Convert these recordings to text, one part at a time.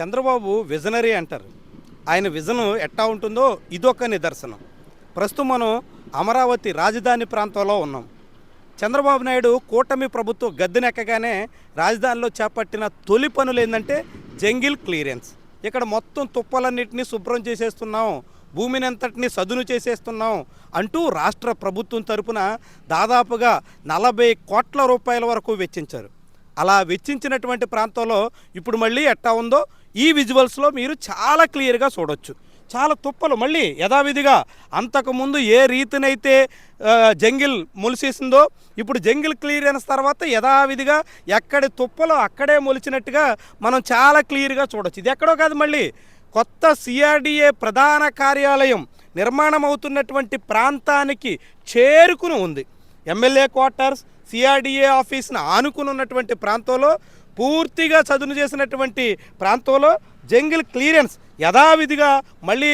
Chandrababu visionary అంటారు. ఆయన vision ఎట్టా ఉంటుందో ఇదొక నిదర్శనం. ప్రస్తుతం మనం అమరావతి రాజధాని ప్రాంతంలో ఉన్నాం. చంద్రబాబు నాయుడు కూటమి ప్రభుత్వం గద్దెనెక్కగానే రాజధానిలో చేపట్టిన తొలి పనులు ఏంటంటే జంగిల్ క్లియరెన్స్. ఇక్కడ మొత్తం తుప్పలన్నింటినీ శుభ్రం చేసేస్తున్నాం. భూమిని అంతటిని సదును చేసేస్తున్నాం అంటూ రాష్ట్ర ప్రభుత్వం తరపున దాదాపుగా నలభై కోట్ల రూపాయల వరకు వెచ్చించారు. అలా వెచ్చించినటువంటి ప్రాంతంలో ఇప్పుడు మళ్ళీ ఎట్టా ఉందో ఈ విజువల్స్లో మీరు చాలా క్లియర్గా చూడొచ్చు. చాలా తుప్పలు మళ్ళీ యథావిధిగా అంతకుముందు ఏ రీతినైతే జంగిల్ మొలిసేసిందో ఇప్పుడు జంగిల్ క్లియరెన్స్ తర్వాత యథావిధిగా ఎక్కడి తుప్పలు అక్కడే మొలిచినట్టుగా మనం చాలా క్లియర్గా చూడొచ్చు. ఇది ఎక్కడో కాదు మళ్ళీ కొత్త సిఆర్డిఏ ప్రధాన కార్యాలయం నిర్మాణం అవుతున్నటువంటి ప్రాంతానికి చేరుకుని ఉంది. ఎమ్మెల్యే క్వార్టర్స్ సిఆర్డిఏ ఆఫీస్ను ఆనుకుని ఉన్నటువంటి ప్రాంతంలో పూర్తిగా చదును చేసినటువంటి ప్రాంతంలో జంగిల్ క్లియరెన్స్ యథావిధిగా మళ్ళీ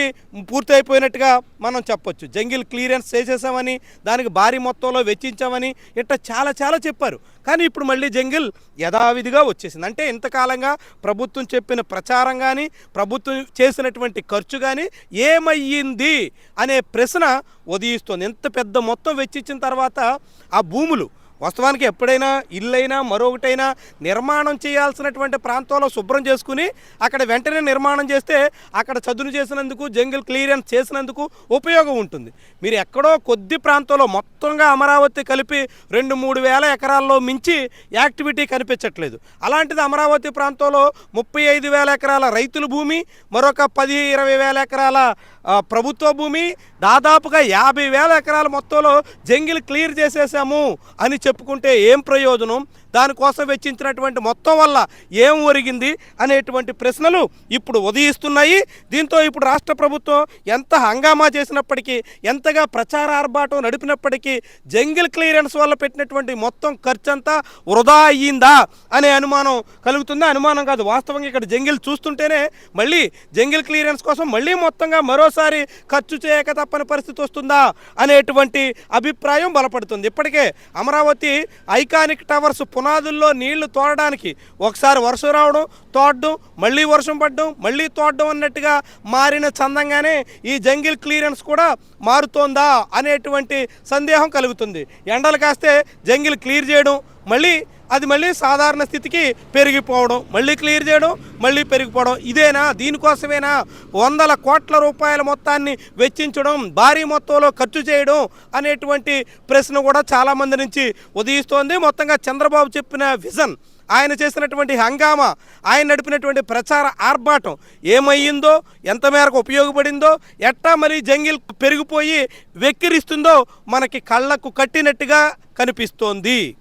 పూర్తి అయిపోయినట్టుగా మనం చెప్పొచ్చు. జంగిల్ క్లియరెన్స్ చేసేసామని దానికి భారీ మొత్తంలో వెచ్చించామని ఇట్లా చాలా చాలా చెప్పారు. కానీ ఇప్పుడు మళ్ళీ జంగిల్ యథావిధిగా వచ్చేసింది. అంటే ఇంతకాలంగా ప్రభుత్వం చెప్పిన ప్రచారం కానీ ప్రభుత్వం చేసినటువంటి ఖర్చు కానీ ఏమయ్యింది అనే ప్రశ్న ఉదయిస్తుంది. ఎంత పెద్ద మొత్తం వెచ్చించిన తర్వాత ఆ భూములు వాస్తవానికి ఎప్పుడైనా ఇల్లైనా మరొకటైనా నిర్మాణం చేయాల్సినటువంటి ప్రాంతంలో శుభ్రం చేసుకుని అక్కడ వెంటనే నిర్మాణం చేస్తే అక్కడ చదును చేసినందుకు జంగిల్ క్లియరెన్స్ చేసినందుకు ఉపయోగం ఉంటుంది. మీరు ఎక్కడో కొద్ది ప్రాంతంలో మొత్తంగా అమరావతి కలిపి రెండు మూడు వేల ఎకరాల్లో మించి యాక్టివిటీ కనిపించట్లేదు. అలాంటిది అమరావతి ప్రాంతంలో ముప్పై ఐదు వేల ఎకరాల రైతుల భూమి మరొక పది ఇరవై వేల ఎకరాల ప్రభుత్వ భూమి దాదాపుగా యాభై వేల ఎకరాల మొత్తంలో జంగిల్ క్లియర్ చేసేసాము అని చెప్పుకుంటే ఏం ప్రయోజనం? దానికోసం వెచ్చించినటువంటి మొత్తం వల్ల ఏం ఒరిగింది? అనేటువంటి ప్రశ్నలు ఇప్పుడు ఉదయిస్తున్నాయి. దీంతో ఇప్పుడు రాష్ట్ర ప్రభుత్వం ఎంత హంగామా చేసినప్పటికీ ఎంతగా ప్రచార ఆర్భాటం నడిపినప్పటికీ జంగిల్ క్లియరెన్స్ వల్ల పెట్టినటువంటి మొత్తం ఖర్చంతా వృధా అయ్యిందా అనే అనుమానం కలుగుతుంది. అనుమానం కాదు వాస్తవంగా ఇక్కడ జంగిల్ చూస్తుంటేనే మళ్ళీ జంగిల్ క్లియరెన్స్ కోసం మళ్ళీ మొత్తంగా మరోసారి ఖర్చు చేయక తప్పని పరిస్థితి వస్తుందా అనేటువంటి అభిప్రాయం బలపడుతుంది. ఇప్పటికే అమరావతి ఐకానిక్ టవర్స్ పునాదుల్లో నీళ్ళు తోడడానికి ఒకసారి వర్షం రావడం తోడడం మళ్ళీ వర్షం పడడం మళ్ళీ తోడడం అన్నట్టుగా మారిన చందంగానే ఈ జంగిల్ క్లియరెన్స్ కూడా మారుతోందా అనేటువంటి సందేహం కలుగుతుంది. ఎండలు కాస్తే జంగిల్ క్లియర్ చేయడం మళ్ళీ అది మళ్ళీ సాధారణ స్థితికి పెరిగిపోవడం మళ్ళీ క్లియర్ చేయడం మళ్ళీ పెరిగిపోవడం. ఇదేనా? దీనికోసమేనా? వందల కోట్ల రూపాయల మొత్తాన్ని వెచ్చించడం భారీ మొత్తంలో ఖర్చు చేయడం అనేటువంటి ప్రశ్న కూడా చాలామంది నుంచి ఉదయిస్తోంది. మొత్తంగా చంద్రబాబు చెప్పిన విజన్ ఆయన చేసినటువంటి హంగామా ఆయన నడిపినటువంటి ప్రచార ఆర్భాటం ఏమయ్యిందో ఎంత మేరకు ఉపయోగపడిందో ఎట్టా మరి జంగిల్ పెరిగిపోయి వెక్కిరిస్తుందో మనకి కళ్ళకు కట్టినట్టుగా కనిపిస్తోంది.